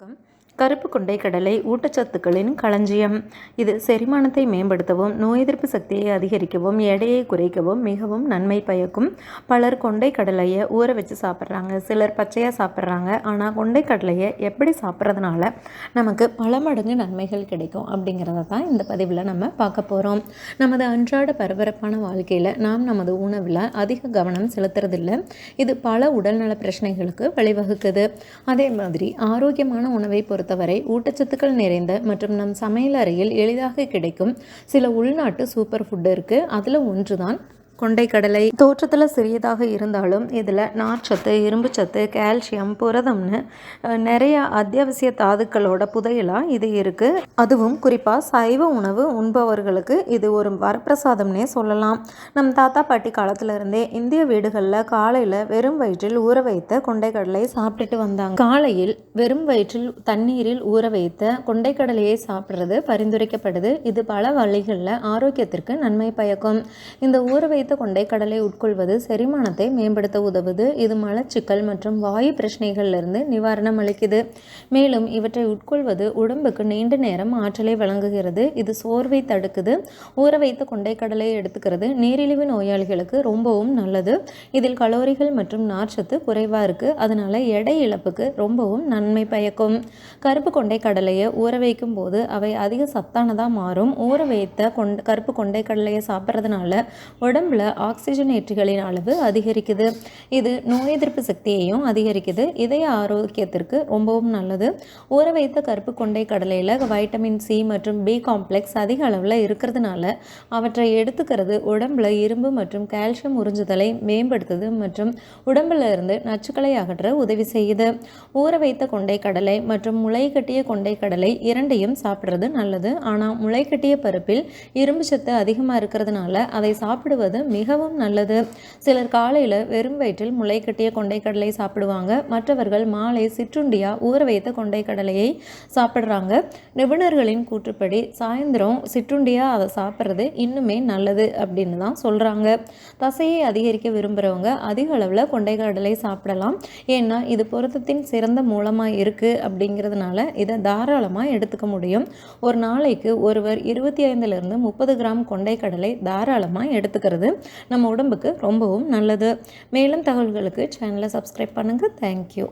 வணக்கம். கருப்பு கொண்டை கடலை ஊட்டச்சத்துக்களின் களஞ்சியம். இது செரிமானத்தை மேம்படுத்தவும் நோய் எதிர்ப்பு சக்தியை அதிகரிக்கவும் எடையை குறைக்கவும் மிகவும் நன்மை பயக்கும். பலர் கொண்டை கடலையை ஊற வச்சு சாப்பிட்றாங்க. சிலர் பச்சையாக சாப்பிட்றாங்க. ஆனால் கொண்டை கடலையை எப்படி சாப்பிட்றதுனால நமக்கு பல மடங்கு நன்மைகள் கிடைக்கும் அப்படிங்கிறத தான் இந்த பதிவில் நம்ம பார்க்க போகிறோம் நமது அன்றாட பரபரப்பான வாழ்க்கையில் நாம் நமது உணவில் அதிக கவனம் செலுத்துறதில்லை. இது பல உடல்நல பிரச்சனைகளுக்கு வழிவகுக்குது. அதே மாதிரி ஆரோக்கியமான உணவை பொறுத்தவரை ஊட்டச்சத்துக்கள் நிறைந்த மற்றும் நம் சமையல் அறையில் எளிதாக கிடைக்கும் சில உள்நாட்டு சூப்பர் ஃபுட் இருக்குது அதில் ஒன்று தான் கொண்டைக்கடலை. தோற்றத்தில் சிறியதாக இருந்தாலும் இதில் நார்ச்சத்து இரும்புச்சத்து கால்சியம் புரதம்னு நிறைய அத்தியாவசிய தாதுக்களோட புதையலாக இது இருக்குது அதுவும் குறிப்பாக சைவ உணவு உண்பவர்களுக்கு இது ஒரு வரப்பிரசாதம்னே சொல்லலாம். நம் தாத்தா பாட்டி காலத்திலிருந்தே இந்திய வீடுகளில் காலையில் வெறும் வயிற்றில் ஊற வைத்த கொண்டைக்கடலை சாப்பிட்டுட்டு வந்தாங்க. காலையில் வெறும் வயிற்றில் தண்ணீரில் ஊற வைத்த கொண்டைக்கடலையை சாப்பிட்றது பரிந்துரைக்கப்படுது. இது பல வழிகளில் ஆரோக்கியத்திற்கு நன்மை பயக்கும். இந்த ஊற வைத்த கொண்டைக்கடலை உட்கொள்வது செரிமானத்தை மேம்படுத்த உதவுது. இது மலச்சிக்கல் மற்றும் வாயு பிரச்சனைகளிலிருந்து நிவாரணம் அளிக்குது. மேலும் இவற்றை உட்கொள்வது உடம்புக்கு நீண்ட நேரம் ஆற்றலை வழங்குகிறது. இது சோர்வை தடுக்குது. ஊற வைத்த கொண்டைக்கடலை எடுத்துக்கிறது நீரிழிவு நோயாளிகளுக்கு ரொம்பவும் நல்லது. இதில் கலோரிகள் மற்றும் நார்ச்சத்து குறைவாக இருக்குது அதனால் எடை இழப்புக்கு ரொம்பவும் நன்மை பயக்கும். கருப்பு கொண்டைக்கடலையை ஊற வைக்கும் போது அவை அதிக சத்தானதாக மாறும். ஊற வைத்த கொண்ட கருப்பு கொண்டைக்கடலையை சாப்பிட்றதுனால உடம்புல ஆக்சிஜனேற்றிகளின் அளவு அதிகரிக்குது. இது நோய் எதிர்ப்பு சக்தியையும் அதிகரிக்குது. இதய ஆரோக்கியத்திற்கு ரொம்பவும் நல்லது. ஊற வைத்த கருப்பு கொண்டை கடலையில் வைட்டமின் சி மற்றும் பி காம்ப்ளெக்ஸ் அதிக அளவில் இருக்கிறதுனால அவற்றை எடுத்துக்கிறது உடம்புல இரும்பு மற்றும் கால்சியம் உறிஞ்சுதலை மேம்படுத்துது மற்றும் உடம்புல இருந்து நச்சுக்களை அகற்ற உதவி செய்யுது. ஊற வைத்த கொண்டை கடலை மற்றும் முளை கட்டிய கொண்டை கடலை இரண்டையும் சாப்பிட்றது நல்லது. ஆனால் முளை கட்டிய பருப்பில் இரும்பு சத்து அதிகமாக இருக்கிறதுனால அதை சாப்பிடுவது மிகவும் நல்லது. சிலர் காலையில் வெறும் வயிற்றில் முளை கட்டிய கொண்டைக்கடலை சாப்பிடுவாங்க. மற்றவர்கள் மாலை சிற்றுண்டியா ஊற வைத்த கொண்டைக்கடலையை சாப்பிட்றாங்க. நிபுணர்களின் கூற்றுப்படி சாயந்தரம் சிற்றுண்டியா அதை சாப்பிட்றது இன்னுமே நல்லது அப்படின்னு தான் சொல்கிறாங்க தசையை அதிகரிக்க விரும்புகிறவங்க அதிக அளவில் கொண்டைக்கடலை சாப்பிடலாம். ஏன்னா இது பொருத்தத்தின் சிறந்த மூலமாக இருக்குது அப்படிங்கிறதுனால இதை தாராளமாக எடுத்துக்க முடியும். ஒரு நாளைக்கு ஒருவர் இருபத்தி ஐந்துலேருந்து முப்பது கிராம் கொண்டைக்கடலை தாராளமாக எடுத்துக்கிறது. நம்ம உடம்புக்கு ரொம்பவும் நல்லது. மேலும் தகவல்களுக்கு சேனலை சப்ஸ்கிரைப் பண்ணுங்கள் தேங்க்யூ